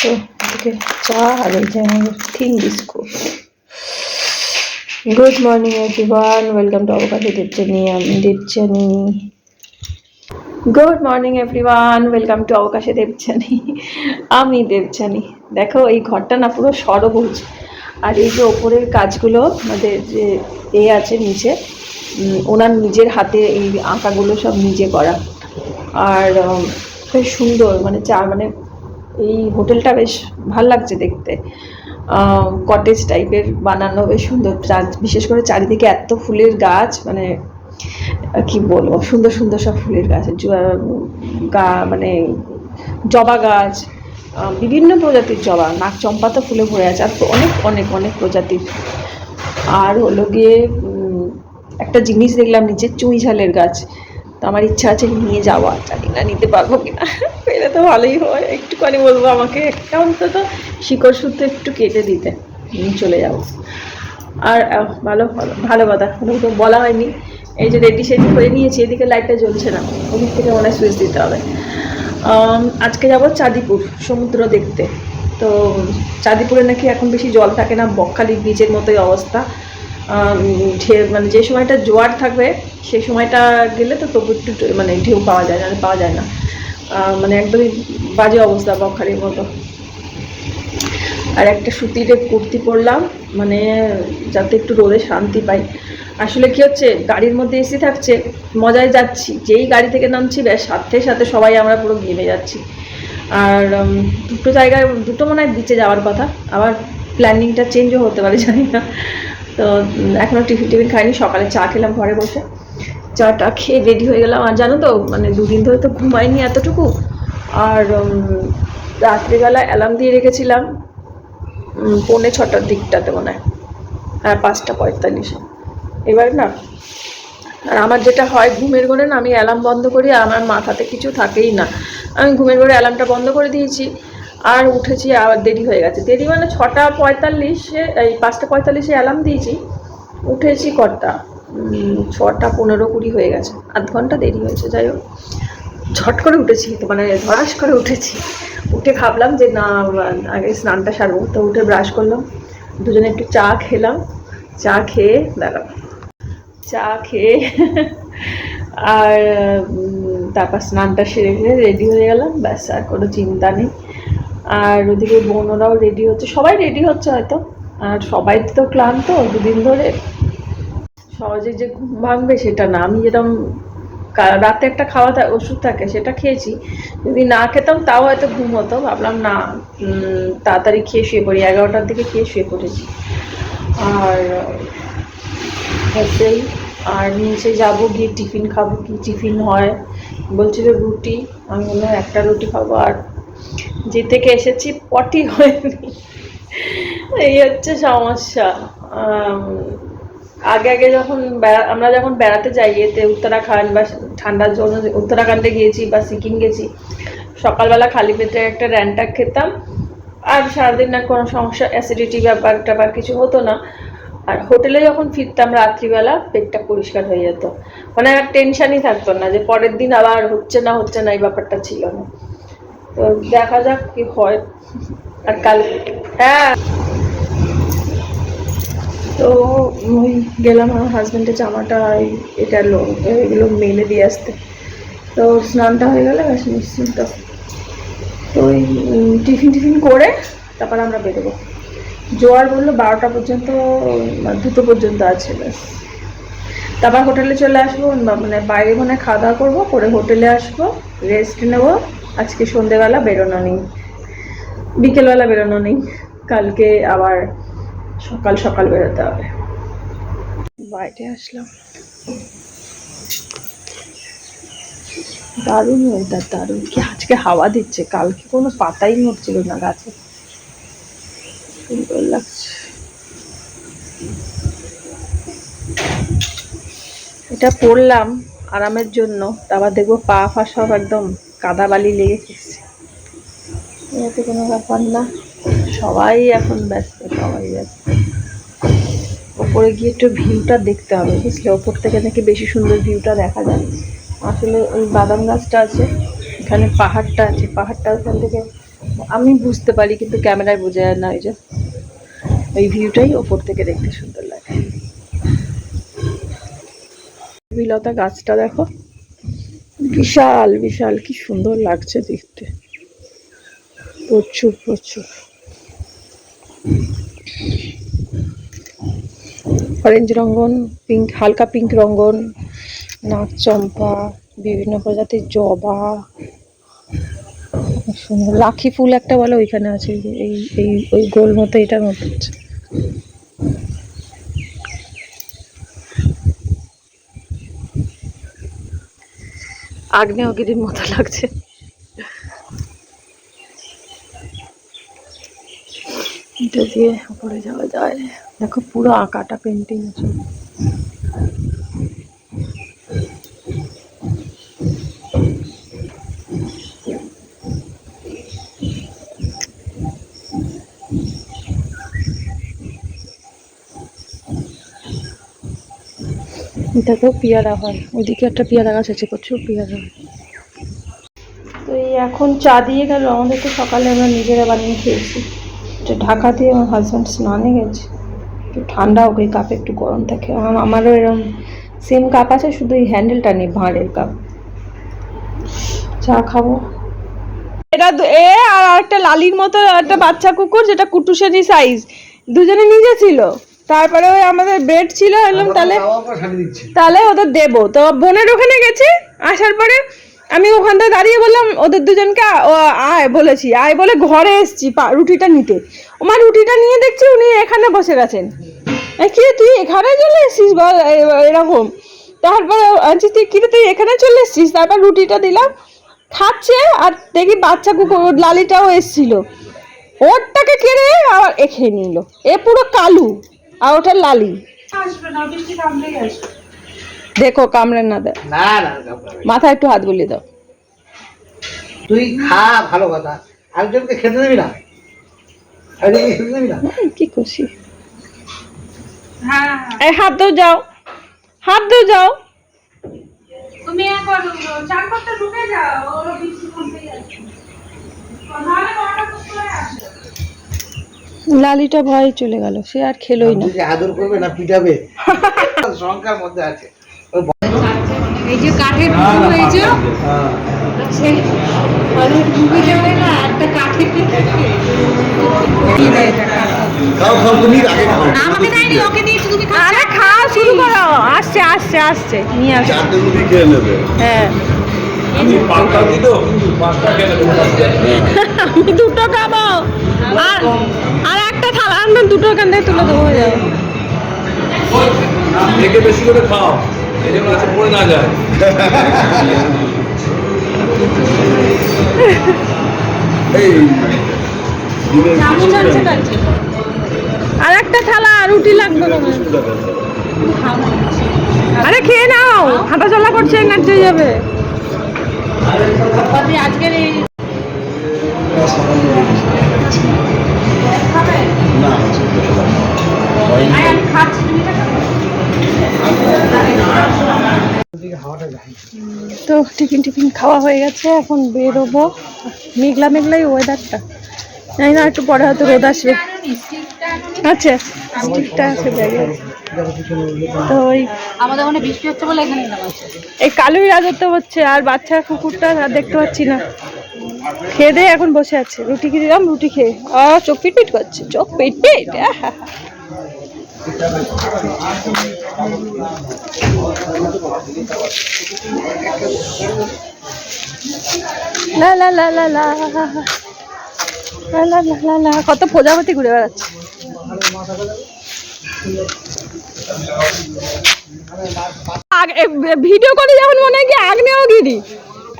তো এদিকে চা আর এই যে biscuit. Good morning everyone welcome to অবকাশে Debjani আমি Debjani good morning everyone welcome to অবকাশে Debjani আমি দেবজানি দেখো, এই ঘরটা না পুরো সরবুজ। আর এই যে ওপরের কাজগুলো, আমাদের যে এ আছে নিচে ওনার নিজের হাতে এই আঁকাগুলো সব নিজে করা। আর বেশ সুন্দর মানে চা মানে এই হোটেলটা বেশ ভালো লাগছে দেখতে। কটেজ টাইপের বানানো বেশ সুন্দর বিশেষ করে চারিদিকে এত ফুলের গাছ মানে কি বলব, সুন্দর সুন্দর সব ফুলের গাছ গা মানে জবা গাছ বিভিন্ন প্রজাতির জবা, নাক চম্পা তো ফুলে ভরে আছে, আর অনেক অনেক অনেক প্রজাতির। আর হলো গিয়ে একটা জিনিস দেখলাম নিচে, চুই ঝালের গাছ। তো আমার ইচ্ছা আছে নিয়ে যাওয়া। জানি না নিতে পারব কিনা। পেলে তো ভালোই হয়। একটুখানি বলব আমাকে। একটা অন্তত শিকড় সূত্র একটু কেটে দিতে। চলে যাব। আর ভালো ভালো কথা। তো বলা হয়নি। এই যে রেডি সেডি করে নিয়েছি। এদিকে লাইটটা জ্বলছে না। ওদিক থেকে মনে সুইচ দিতে হবে। আজকে যাব চাঁদিপুর সমুদ্র দেখতে। তো, চাঁদিপুরে নাকি এখন বেশি জল থাকে না। বকখালি বিচের মতোই অবস্থা। মানে যে সময়টা জোয়ার থাকবে, সেই সময়টা গেলে তো তবু একটু মানে ঢেউ পাওয়া যায় না পাওয়া যায় না। মানে একদমই বাজে অবস্থা, বকখালির মতো। আর একটা সুতির কুর্তি পরলাম মানে যাতে একটু রোদে শান্তি পাই। আসলে কি হচ্ছে, গাড়ির মধ্যে এসি থাকছে, মজায় যাচ্ছি। যেই গাড়ি থেকে নামছি, ব্যাস সাথে সাথে সবাই আমরা পুরো ঘেমে যাচ্ছি। আর দুটো জায়গায়, দুটো মনে হয় বিচে যাওয়ার কথা। আবার প্ল্যানিংটা চেঞ্জও হতে পারে, জানি না। তো এখনও টিফিন টিফিন খাইনি, সকালে চা খেলাম ঘরে বসে। চাটা খেয়ে রেডি হয়ে গেলাম। আর জানো তো মানে দুদিন ধরে তো ঘুমাইনি এতটুকু। আর রাত্রিবেলা অ্যালার্ম দিয়ে রেখেছিলাম পৌনে ছটার দিকটাতে মনে হয়। হ্যাঁ পাঁচটা পঁয়তাল্লিশে। এবার না, আর আমার যেটা হয় ঘুমের ঘরে না, আমি অ্যালার্ম বন্ধ করি আমার মাথাতে কিছু থাকেই না। আমি ঘুমের ঘরে অ্যালার্মটা বন্ধ করে দিয়েছি। আর উঠেছি আবার দেরি হয়ে গেছে। দেরি মানে ছটা পঁয়তাল্লিশে, এই পাঁচটা পঁয়তাল্লিশে অ্যালার্ম দিয়েছি। উঠেছি কটা? ছটা পনেরো কুড়ি হয়ে গেছে। আধ ঘণ্টা দেরি হয়েছে, যাই হোক। ঝট করে উঠেছি, তো মানে ধরাস করে উঠেছি। উঠে ভাবলাম যে না, আগে স্নানটা সারবো, তো উঠে ব্রাশ করলাম। দুজনে একটু চা খেলাম। চা খেয়ে দাঁড়াবো চা খেয়ে, আর তারপর স্নানটা সেরে রেডি হয়ে গেলাম। ব্যাস, আর কোনো চিন্তা নেই। আর ওদিকে বোনরাও রেডি হচ্ছে। সবাই রেডি হচ্ছে হয়তো। আর সবাই তো ক্লান্ত দুদিন ধরে। সহজে যে ঘুম ভাঙবে সেটা না। আমি যেরকম রাতে একটা খাওয়া ওষুধ থাকে সেটা খেয়েছি। যদি না খেতাম তাও হয়তো ঘুম হতো। ভাবলাম না তাড়াতাড়ি খেয়ে শুয়ে পড়ি। এগারোটার দিকে খেয়ে শুয়ে পড়েছি। আর হচ্ছেই আর নিচে যাব গিয়ে টিফিন খাব। কি টিফিন হয়? বলছিল রুটি। আমি বললাম, একটা রুটি খাব। আর যে থেকে এসেছি, পটি হয়নি। এই হচ্ছে সমস্যা। আগে আগে যখন আমরা যখন বেড়াতে যাই, এতে উত্তরাখণ্ড বা ঠান্ডার জন্য উত্তরাখণ্ডে গিয়েছি বা সিকিম গেছি, সকালবেলা খালি পেটে একটা র্যান্টাক খেতাম। আর সারাদিন না কোনো সমস্যা অ্যাসিডিটি ব্যাপার ট্যাপার কিছু হতো না। আর হোটেলে যখন ফিরতাম রাত্রিবেলা, পেটটা পরিষ্কার হয়ে যেত। মানে আর টেনশনই থাকতো না যে পরের দিন আবার হচ্ছে না হচ্ছে না, এই ব্যাপারটা ছিল না। তো দেখা যাক কি হয়। আর কাল হ্যাঁ। তো ওই গেলাম আমার হাজব্যান্ডের জামাটা এটা লো এগুলো মেলে দিয়ে আসতে। তো স্নানটা হয়ে গেলে ব্যাস নিশ্চিন্ত। তো ওই টিফিন টিফিন করে তারপর আমরা বেরোবো। জোয়ার বলল বারোটা পর্যন্ত, দুটো পর্যন্ত আছে ব্যাস। তারপর হোটেলে চলে আসব মানে বাইরে মানে খাওয়া দাওয়া করব, করে হোটেলে আসব রেস্ট নেব। আজকে সন্ধেবেলা বেরোনো নেই। বিকেলবেলা বেরোনো নেই। কালকে আবার সকাল সকাল বেরোতে হবে। বাইরে আসলাম। দারুণ ওয়েদার দারুণ। কি আজকে হাওয়া দিচ্ছে? কালকে কোনো পাতাই নড়ছিল না গাছে। সুন্দর লাগছে। এটা পড়লাম আরামের জন্য, তারপর দেখব পা ফা সব একদম কাদা বালি লেগে গেছে এতে কোনো ব্যাপার না। সবাই এখন ব্যস্ত, সবাই ব্যস্ত। ওপরে গিয়ে একটু ভিউটা দেখতে হবে, বুঝলে? ওপর থেকে নাকি বেশি সুন্দর ভিউটা দেখা যায়। আসলে ওই বাদাম গাছটা আছে, এখানে পাহাড়টা আছে, পাহাড়টা ওখান থেকে আমি বুঝতে পারি, কিন্তু ক্যামেরায় বোঝা যায় না ওই যে। ওই ভিউটাই ওপর থেকে দেখতে সুন্দর লাগে। বিলতা গাছটা দেখো। বিশাল বিশাল, কি সুন্দর লাগছে দেখতে। প্রচুর প্রচুর। অরেঞ্জ রঙ্গন পিঙ্ক হালকা পিঙ্ক রঙ্গন, নাক চম্পা, বিভিন্ন প্রজাতির জবা। সুন্দর। রাখি ফুল একটা বলে ওইখানে আছে, এই এই এই ওই গোল মতো এটার মতো হচ্ছে। আগ্নেয়গিরির মতো লাগছে। এটা দিয়ে উপরে যাওয়া যায়। দেখো পুরো আঁকাটা পেন্টিং আছে দেখো পেয়ারা হয়। ওইদিকে একটা পেয়ারা গাছ আছে, প্রচুর পেয়ারা তো এই এখন চা দিয়ে গেল, আমাদের তো সকালে আমরা নিজেরা বানিয়ে খেয়েছি। এটা ঢাকা দিয়ে আমার হাজব্যান্ড স্নানে গেছে। একটু ঠান্ডা এই কাপে একটু গরম থাকে। আম- আমারও এরকম সেম কাপ আছে, শুধু এই হ্যান্ডেলটা নেই, ভাঁড়ের কাপ। চা খাব। এটা এ আর একটা লালির মতো একটা বাচ্চা কুকুর, যেটা কুটুসেরই সাইজ দুজনে নিজে ছিল। তারপরে ওই আমাদের বেড ছিল এলাম তাহলে তাহলে ওদের দেবো। তো বোনের ওখানে গেছে আসার পরে আমি ওখানটা দাঁড়িয়ে বললাম ওদের দুজনকে আয় বলেছি আয় বলে ঘরে এসছি পা- রুটিটা নিতে। আমার রুটিটা নিয়ে দেখছি উনি এখানে বসে গেছেন কি তুই এখানে চলে এসছিস বল এরকম? তারপরে আছি তুই কিরে তুই এখানে চলে এসছিস? তারপর রুটিটা দিলাম খাচ্ছে আর দেখি বাচ্চা কুকুর লালিটাও এসছিল। ওরটাকে কেড়ে আবার এ খেয়ে নিল। এ পুরো কালু। আর ওটা লালি দেখো কামড়ে না দেয় না না ঘাবড়াবে মাথায় একটু হাত বুলিয়ে দাও। তুই খা ভালো কথা। আরেকজনকে খেতে দিবি না? আরেকজনকে খেতে দিবি না? কি খুশি। এই হাত দাও যাও। হাত দাও যাও। তুমি এখন চার পাঁচটা ঢুকে যাও। ওরা যাচ্ছে কটা আসে লালিটা ভয়ে চলে গেল সে আর খেলোই না। আদর করবে না পিটাবে? শঙ্কার মধ্যে আছে। এই যে কাঠের পুতুল এই যে সেই মানে ঢুকে যাবে না একটা কাঠের আমাকে দেয়নি ওকে দিয়েছি তুমি খাও। আরে খাও শুরু করো। আসছে আসছে আসছে। নিয়ে আসছে হ্যাঁ। আমি দুটো খাব। আর আর একটা থালা আনবেন দুটো এখান থেকে তুলে দেবো হয়ে যাবে। থেকে বেশি করে খাও। আছে পড়ে না যায়। আর একটা থালা রুটি লাগবে আরে খেয়ে নাও হাঁটা চলা করছে যাবে। তারপরে আজকের এই তো টিফিন টিফিন খাওয়া হয়ে গেছে এখন বেরোবো। মেঘলা মেঘলাই ওয়েদারটা জানি না একটু পরে হয়তো রোদ আসবে। আনোনি, স্টিকটা স্টিকটা আছে ব্যাগে আছে। তো ওই আমাদের ওখানে বৃষ্টি হচ্ছে বলে এখানে এই কালুই রাজত্ব হচ্ছে আর বাচ্চা কুকুরটা আর দেখতে পাচ্ছি না খেয়ে দিয়ে এখন বসে আছে রুটি খেয়ে দিলাম রুটি খেয়ে আর চোখ পিট পিট করছে চোখ পিট পিট আহা। লা লা লা লা লা লা লা লা লা কত প্রজাপতি ঘুরে বেড়াচ্ছে ভিডিও করে যখন মনে হয় কি আগ্নেয়গিরি।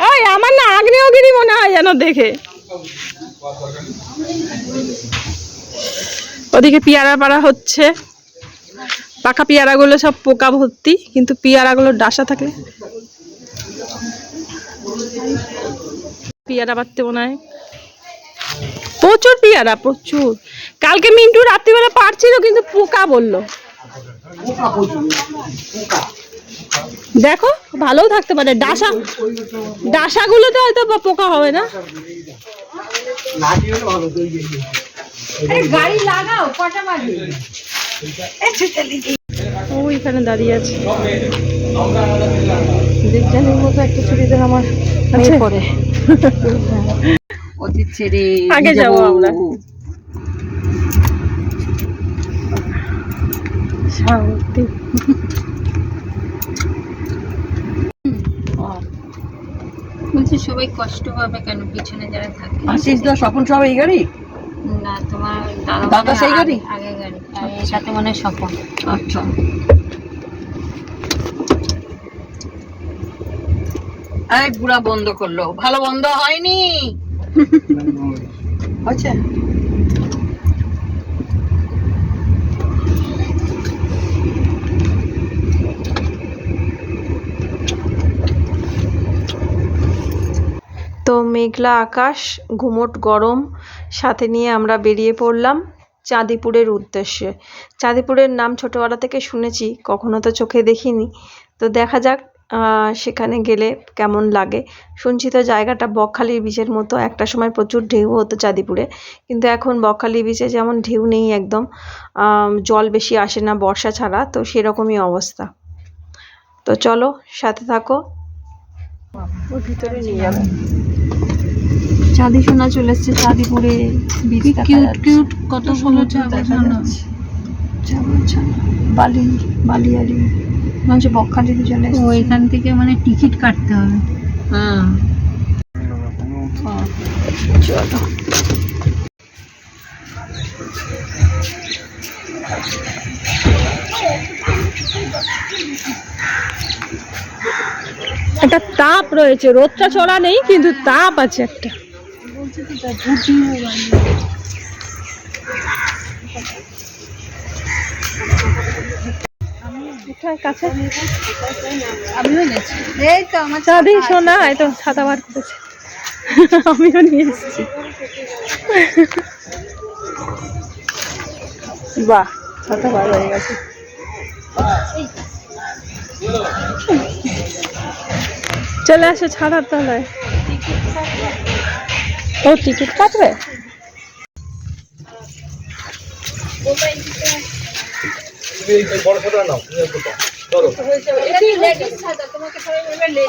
ওই আমার না আগ্নেয়গিরি মনে হয় যেন দেখে। ওদিকে পেয়ারা পাড়া হচ্ছে। পাকা পেয়ারাগুলো সব পোকা ভর্তি, কিন্তু পেয়ারাগুলোর ডাসা থাকে পিয়ারা পারতে মনে হয় প্রচুর পেয়ারা প্রচুর। কালকে মিন্টু রাত্রিবেলা পারছিল কিন্তু পোকা বলল। পোকা প্রচুর পোকা দেখো ভালোও থাকতে পারে। ডাসা ডাসাগুলোতে হয়তো বা পোকা হবে না। গাড়ি লাগাও কটা বাজে? দাঁড়িয়ে আছে। বিজ্ঞানীর মতো একটা চুড়িদার আমার পরে ছেড়ে আগে যাব আমরা। শান্তি। বলছি সবাই কষ্ট পাবে কেন? পিছনে যারা থাকে। আশিস দা স্বপন সব এই গাড়ি? না তোমার দাদা সেই গাড়ি? আগে গাড়ি। আর এটাতে মনে স্বপন। আচ্ছা। এই বুড়া বন্ধ করল। ভালো বন্ধ হয়নি? তো মেঘলা আকাশ, ঘুমট গরম, সাথে নিয়ে আমরা বেরিয়ে পড়লাম চাঁদিপুরের উদ্দেশ্যে। চাঁদিপুরের নাম ছোটোবেলা থেকে শুনেছি, কখনো তো চোখে দেখিনি। তো দেখা যাক সেখানে গেলে কেমন লাগে? শুনছি তো জায়গাটা বকখালি বিচের মতো। একটা সময় প্রচুর ঢেউ হতো চাঁদিপুরে। কিন্তু এখন বকখালি বিচে যেমন ঢেউ নেই একদম জল বেশি আসে না বর্ষা ছাড়া তো সেরকমই অবস্থা। তো চলো সাথে থাকো। ওর ভিতরে নিয়ে যাবে। চাঁদি সোনা চলে এসছে চাঁদিপুরে। কিউট কিউট কত সুন্দর ছাগল ছানা বালি বালিয়ালি মনে হচ্ছে বকখালিতে চলে ও এসছে। এখান থেকে মানে টিকিট কাটতে হবে। হ্যাঁ। চলো। একটা তাপ রয়েছে রোদটা চড়া নেই কিন্তু তাপ আছে একটা। কাছে? আমিও গেছি এই তো আমার চাঁদি সোনা এই তো ছাতা বার করেছে। আমিও নিয়ে এসেছি বাহ ছাতা বার হয়ে গেছে। চলে আসো ছাড়ার তলায়। ও টিকিট কাটবে? তুমি এই বড় ছোট নাও তুমি একটা চলো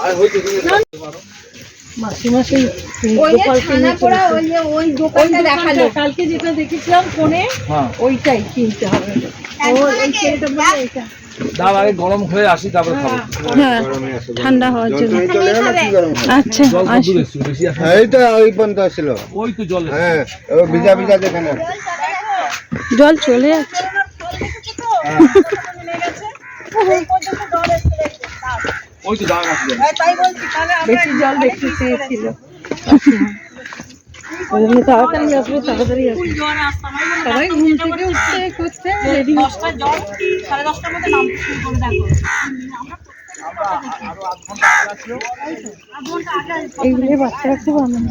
আর হইতে তুমি মাসিমা সেই ওই যে পোড়া ওই যে ওই দোকানটা দেখাল। কালকে যেটা দেখেছিলাম ফোনে হ্যাঁ। ওইটাই কিনতে হবে। দাম আগে গরম হয়ে আসি তারপরে খাব। হ্যাঁ ঠান্ডা হওয়ার জন্য। আচ্ছা জল কত আসি। দূর এসছি বেশি আসে এই তো ওই পর্যন্ত ছিল ওই তো জল। হ্যাঁ ভিজা ভিজা দেখে না জল চলে যাচ্ছে। জল দেখতে চেয়েছিল তাড়াতাড়ি আসবে ঘুম থেকে উঠতে করতে রেডি এইগুলো বাচ্চারা খুব আনন্দ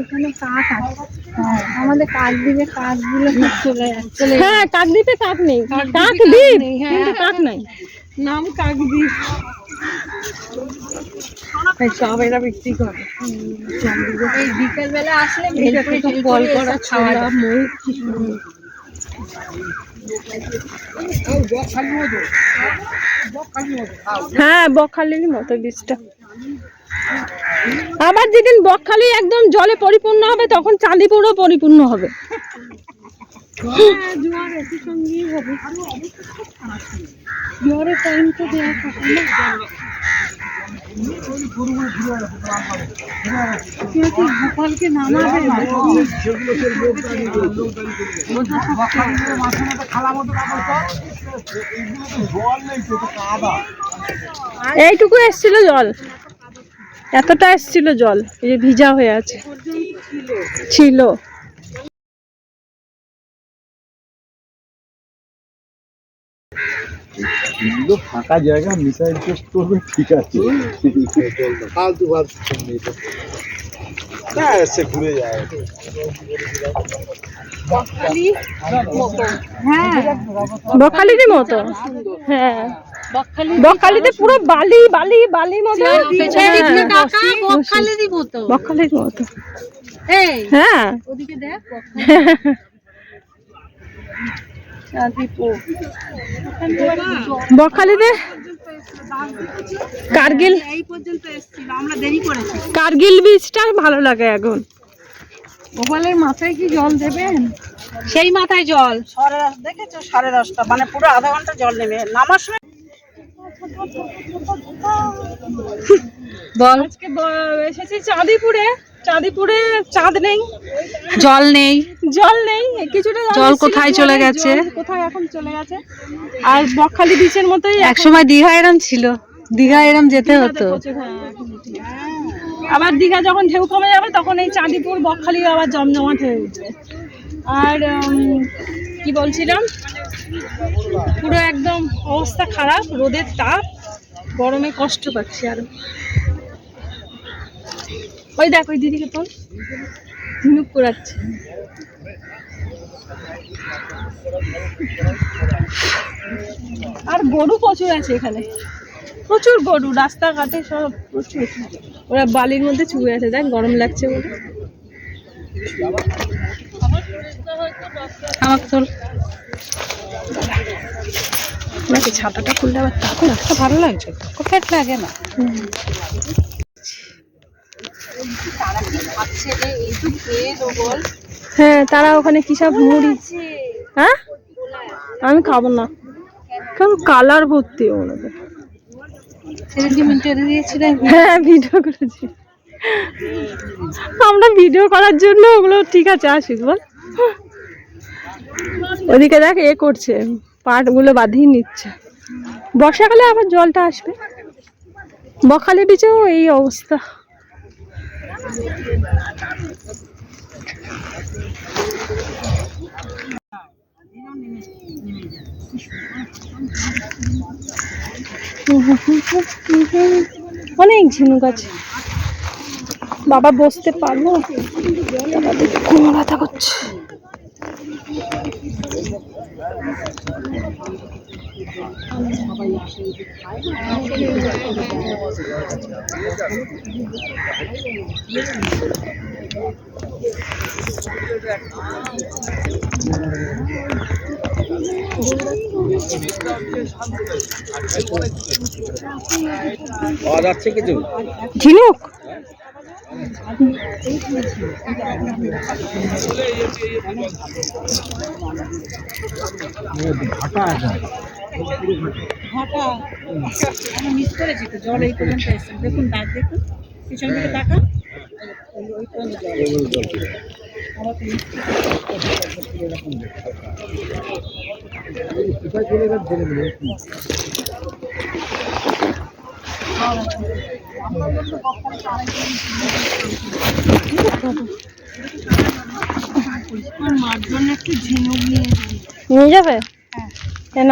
এখানে কাক আছে। আমাদের কাক দিবে কাকগুলো সব চলে যাচ্ছে। হ্যাঁ কাকদ্বীপে কাক নেই। কাকদ্বীপ কিন্তু কাক নাই। নাম কাকদ্বীপ সব এরা বিক্রি করে। এই আসলে হ্যাঁ বকখালির মতো বীজটা। আবার যেদিন বকখালি একদম জলে পরিপূর্ণ হবে তখন চাঁদিপুরও পরিপূর্ণ হবে। এইটুকু এসছিল জল। এতটা এসছিল জল এই যে ভিজা হয়ে আছে। ছিল। ফাঁকা জায়গা মিসাইল টেস্ট করবে ঠিক আছে। ফালতু ফালতু এসে ঘুরে যায়। বকখালিরই মতো। হ্যাঁ। বকখালিতে পুরো বালি বালি বালি মতো মতো বকখালির মতো। এই হ্যাঁ। ওদিকে দেখ বকখালিতে কার্গিল। এই পর্যন্ত এসেছিল আমরা দেরি করেছি। কার্গিল বিচটা ভালো লাগে এখন। গোপালের মাথায় কি জল দেবেন? সেই মাথায় জল। সাড়ে দেখেছ সাড়ে দশটা মানে পুরো আধা ঘণ্টা জল নেবে নামার সময় বল। আজকে এসেছি চাঁদিপুরে। চাঁদিপুরে চাঁদ নেই। জল নেই। জল নেই। কিছুটা জল কোথায় চলে গেছে? কোথায় এখন চলে গেছে? আর বকখালি বিচের মতোই এক সময় দীঘা এরম ছিল। দীঘা এরম যেতে হতো। হ্যাঁ। আবার দীঘা যখন ঢেউ কমে যাবে তখন এই চাঁদিপুর বকখালি আবার জমজমাট হয়ে উঠবে। আর কি বলছিলাম? পুরো একদম অবস্থা খারাপ, রোদের তাপ, গরমে কষ্ট পাচ্ছি আরও। ওই দেখ, ওই দিদিকে তোর ঝিনুক করাচ্ছে আর গরু প্রচুর আছে এখানে। প্রচুর গরু, রাস্তাঘাটে সব প্রচুর। ওরা বালির মধ্যে চুয়ে আছে, দেখ, গরম লাগছে বলে। আমার তোর নাকি ছাতাটা খুললে আবার তাকো তো ভালো লাগছে কোথায় লাগে না। হ্যাঁ তারা ওখানে কি সব মুড়ি? হ্যাঁ? আমি খাব না। কেমন কালার ভর্তি ওনাদের। হ্যাঁ ভিডিও করেছি। আমরা ভিডিও করার জন্য ওগুলো ঠিক আছে আসিস বল। ওদিকে দেখ এ করছে, পাটগুলো বাঁধিয়ে নিচ্ছে। বর্ষাকালে আবার জলটা আসবে। বখালি বিচেও এই অবস্থা। অনেক ঝিনুক আছে। বাবা বসতে পারব কোনো ব্যথা করছে। পাওয়া ঝিনুক? মিস করেছি তো জল এই পর্যন্ত এসছে। দেখুন দাগ দেখুন। পিছন দিকে তাকা নিয়ে যাবে? কেন?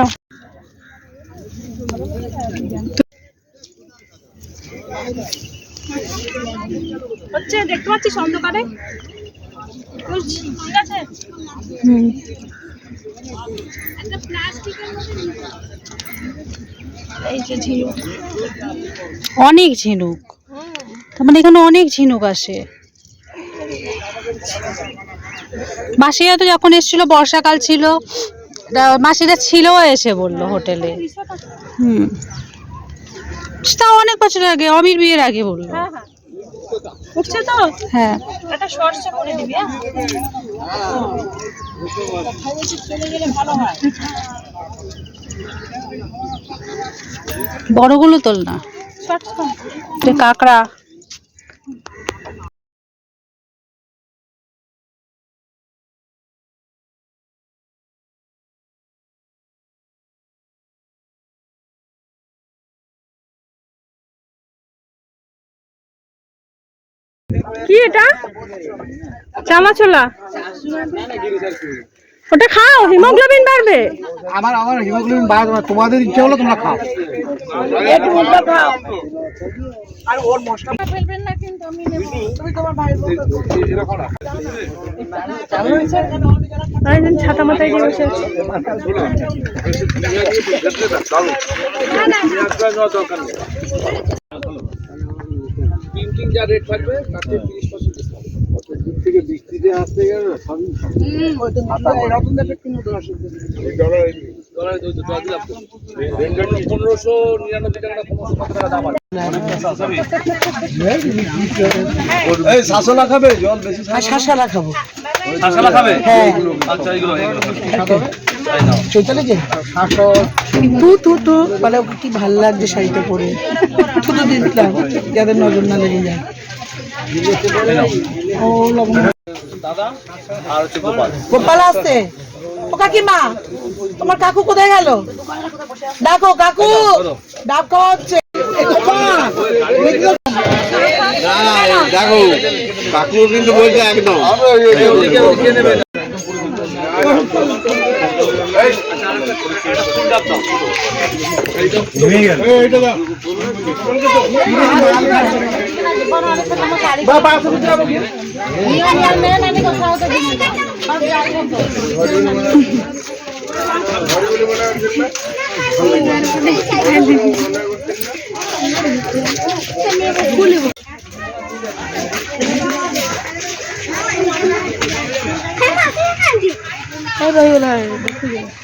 হচ্ছে দেখতে পাচ্ছিস অন্ধকারে? ঠিক আছে হুম। এই যে ঝিনুক। অনেক ঝিনুক। তার মানে এখানে অনেক ঝিনুক আসে। মাসিরা তো যখন এসেছিল বর্ষাকাল ছিল তা- মাসিরা ছিল এসে বলল হোটেলে। হুম। তাও অনেক বছর আগে অমির বিয়ের আগে বলল। হ্যাঁ হ্যাঁ। উঠছে তো? হ্যাঁ। একটা শর্টসে করে দিবি হ্যাঁ? বড়গুলো তোল না। কাঁকড়া। কি এটা? চামাচোলা ওটা খাও হিমোগ্লোবিন বাড়বে। আমার আমার হিমোগ্লোবিন বাড়াতে হবে। তোমাদের ইচ্ছে হলো তোমরা খাও। আরেকজন ছাতা মাথায় দিয়ে বসে আছে। যা রেট থাকবে তার থেকে তিরিশ পার্সেন্ট দূর থেকে বৃষ্টিতে আসতে গেলে না সবই পনেরোশো নিরানব্বই টাকা পনেরোশো টাকা দাম আছে। শাসলা খাবে? জল বেশি শাঁসালা খাব? শাঁসালা খাবে। আচ্ছা এইগুলো এইগুলো। চৈতালি যে? শাঁসো তু তু তু বলে কি ভালো লাগছে শাড়িটা পরে থুতু দিয়ে দিলাম যাতে নজর না লেগে যায় ও লবণ দাদা আর হচ্ছে গোপাল গোপাল আসছে ও কাকিমা তোমার কাকু কোথায় গেল ডাকো কাকু ডাক হচ্ছে দেখো কাকু কিন্তু বলছে একদম খুলিব Hey, baby, look.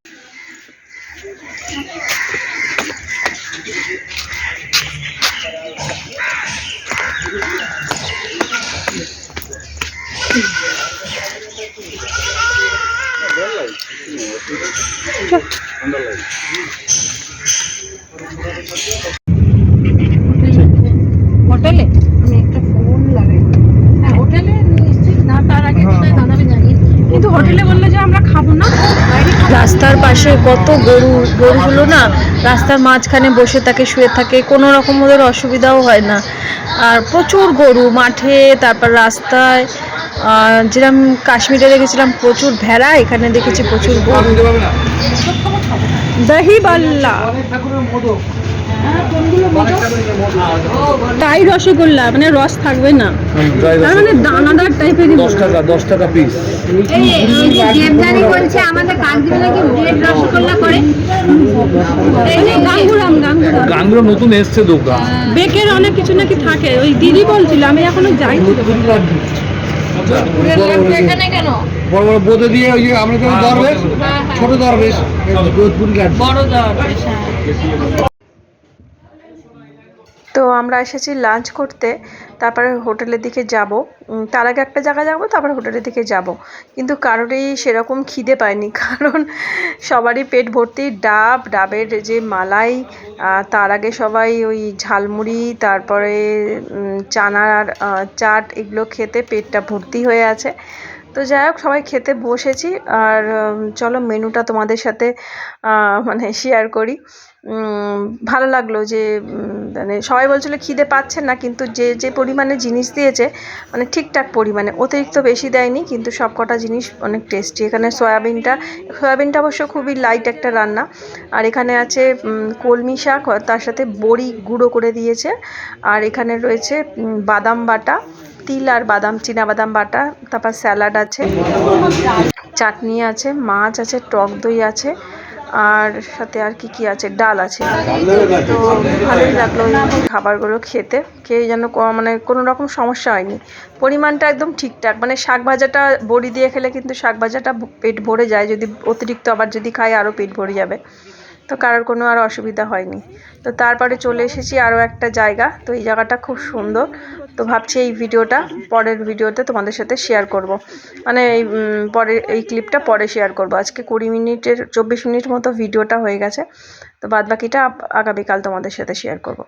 হোটেলে আমি একটা ফোন লাগাই হ্যাঁ হোটেলে নিশ্চিত না তার আগে কোথায় দাদাকে জানিয়ে কিন্তু হোটেলে বলল যে আমরা খাব না বাইরে খাব। রাস্তার পাশে কত গরু গরুগুলো না রাস্তার মাঝখানে বসে থাকে শুয়ে থাকে কোনো রকম ওদের অসুবিধাও হয় না। আর প্রচুর গরু মাঠে তারপর রাস্তায় আর যেরকম কাশ্মীরে দেখেছিলাম প্রচুর ভেড়া এখানে দেখেছি প্রচুর গরু। দহি বাল্লা। তাই রসগোল্লা মানে রস থাকবে না। তার মানে দানাদার টাইপেরই দশ টাকা দশ টাকা পিস দেবদানি বলছে আমাদের কাকদ্বীপে নাকি ব্রেড রসগোল্লা করে। গাঙ্গুরাম গাঙ্গুরাম। গানগুলো নতুন এসছে দোকান। বেকের অনেক কিছু নাকি থাকে। ওই দিদি বলছিল আমি এখনও যাইনি। বড় বড় বোধে দিয়ে ওই যে আমরা দরবেশ ছোট দরবেশ বড় দরবেশ হ্যাঁ। তো আমরা এসেছি লাঞ্চ করতে, তারপরে হোটেলের দিকে যাব। তার আগে একটা জায়গায় যাব, তারপরে হোটেলের দিকে যাব। কিন্তু কারোরই সেরকম খিদে পায়নি, কারণ সবারই পেট ভর্তি ডাব, ডাবের যে মালাই তার আগে সবাই ওই ঝালমুড়ি, তারপরে চানার চাট, এগুলো খেতে পেটটা ভর্তি হয়ে আছে। তো যাই হোক, সবাই খেতে বসেছি। আর চলো মেনুটা তোমাদের সাথে মানে শেয়ার করি। ভালো লাগল যে মানে সবাই বলছিল খিদে পাচ্ছে না, কিন্তু যে যে পরিমাণে জিনিস দিয়েছে মানে ঠিকঠাক পরিমাণে, অতিরিক্ত বেশি দেয়নি, কিন্তু সব কটা জিনিস অনেক টেস্টি এখানে সয়াবিনটা সয়াবিনটা অবশ্য খুবই লাইট একটা রান্না। আর এখানে আছে কলমি শাক তার সাথে বড়ি গুঁড়ো করে দিয়েছে। আর এখানে রয়েছে বাদাম বাটা, তিল আর বাদাম চীনা বাদাম বাটা, তারপর স্যালাড আছে, চাটনি আছে, মাছ আছে, টক দই আছে আর সাথে আর কি কি আছে? ডাল আছে। তো ভালোই লাগল এই খাবারগুলো খেতে। খেয়ে যেন মানে কোনো রকম সমস্যা হয়নি। পরিমাণটা একদম ঠিকঠাক। মানে শাক ভাজাটা বড়ি দিয়ে খেলে কিন্তু শাক ভাজাটা পেট ভরে যায়। যদি অতিরিক্ত আবার যদি খাই আরও পেট ভরে যাবে। তো কারোর কোনো আর অসুবিধা হয়নি। তো তারপরে চলে এসেছি আরও একটা জায়গা। তো এই জায়গাটা খুব সুন্দর। তো ভাবছি এই ভিডিওটা পরের ভিডিওতে তোমাদের সাথে শেয়ার করব। মানে এই পরে, এই ক্লিপটা পরে শেয়ার করব। আজকে কুড়ি মিনিটের, চব্বিশ মিনিট মতো ভিডিওটা হয়ে গেছে। তো বাদ বাকিটা আগামীকাল তোমাদের সাথে শেয়ার করব।